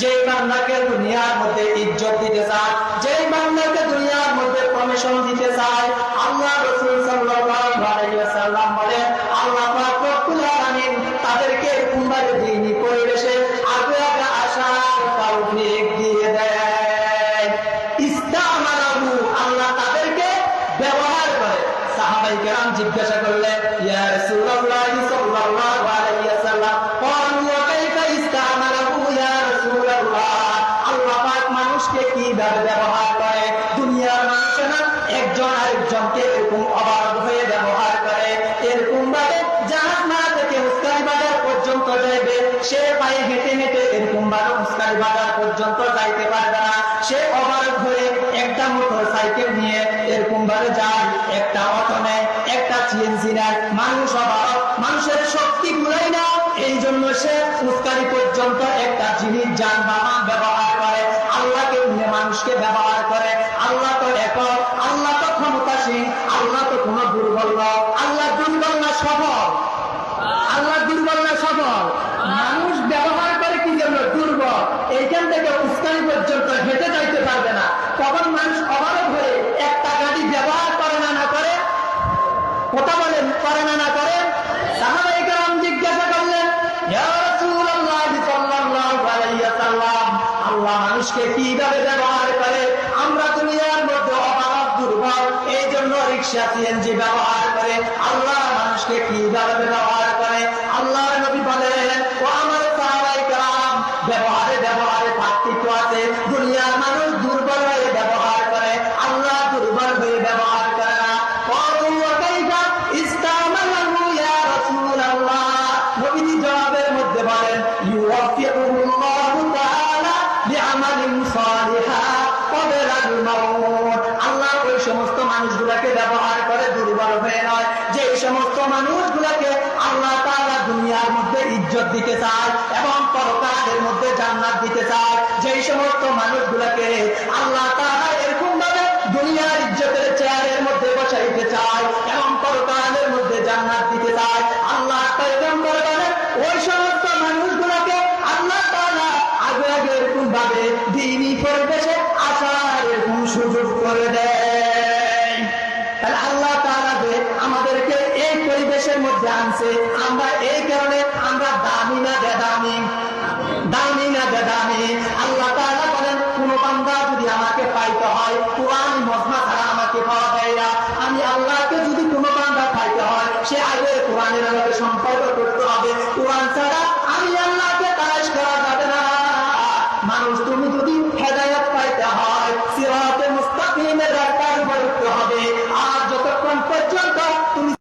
যে বান্দাকে দুনিয়ার মধ্যে ইজ্জত দিতে চায় যে বান্দাকে দুনিয়ার মধ্যে প্রমিশন দিতে চায়, আল্লাহ রসুল বলেন, আল্লাহ করে। জিজ্ঞাসা করলে একজন এরকম অবাধ হয়ে ব্যবহার করে, এরকম ভাবে জাহাজ না থেকে উস্কানি বাজার পর্যন্ত যাইবে। সে পায়ে হেঁটে হেঁটে এরকম ভাবে উস্কানি বাজার পর্যন্ত যাইতে পারবে না। সে অবাধ হয়ে একটা মোটর সাইকেল নিয়ে এরকম ভাবে যায়, একটা অটো নেয়, একটা সিএনসি নেয়। মানুষ অবাধ মানুষের শক্তি গুলাই না। এই জন্য সে উস্কানি পর্যন্ত একটা জিনিস যানবাহন ব্যবহার করে। আল্লাহকে নিয়ে মানুষকে ব্যবহার আল্লাহ মানুষকে কীভাবে ব্যবহার করে? আমরা দুনিয়ার মধ্যে অভাব দুর্বল এই জন্য রিক্সা সিএনজি ব্যবহার করে। আল্লাহ মানুষকে কীভাবে ব্যবহার করে? আল্লাহ নবী বলেন, ও আমার সাহাবাই কালাম ব্যবহারে ব্যবহারে পার্থক্য আছে আল্লাহ ওই সমস্ত মানুষগুলাকে ব্যবহার করে দুর্বল হয়ে নয়। যে সমস্ত মানুষগুলাকে আল্লাহ তারা দুনিয়ার মধ্যে ইজ্জত দিতে চায় এবং পরকারের মধ্যে জান্নাত দিতে চায়, যেই সমস্ত মানুষগুলাকে আল্লাহ তারা এরকম ভাবে দুনিয়ার ইজ্জতের চেয়ারের মধ্যে বসাইতে চায় এবং পরকারের মধ্যে জান্নাত দিতে চায় আল্লাহ ওই সমস্ত মানুষগুলাকে আল্লাহ তারা আগে আগে এরকম ভাবে দিনই পরিবেশ পরিবেশের মধ্যে আনছে। আমরা এই কারণে আমরা দামি না বেদামি। দামি না বেদামি। আল্লাহ তাআলা বলেন, কোন বান্দা যদি আমাকে পাইতে হয়, কোরআন মজমা ছাড়া আমাকে পাওয়া যায় না। আমি আল্লাহকে যদি কোনো বান্দা পাইতে হয়, সে আগে কোরআনের আমাকে সম্পর্ক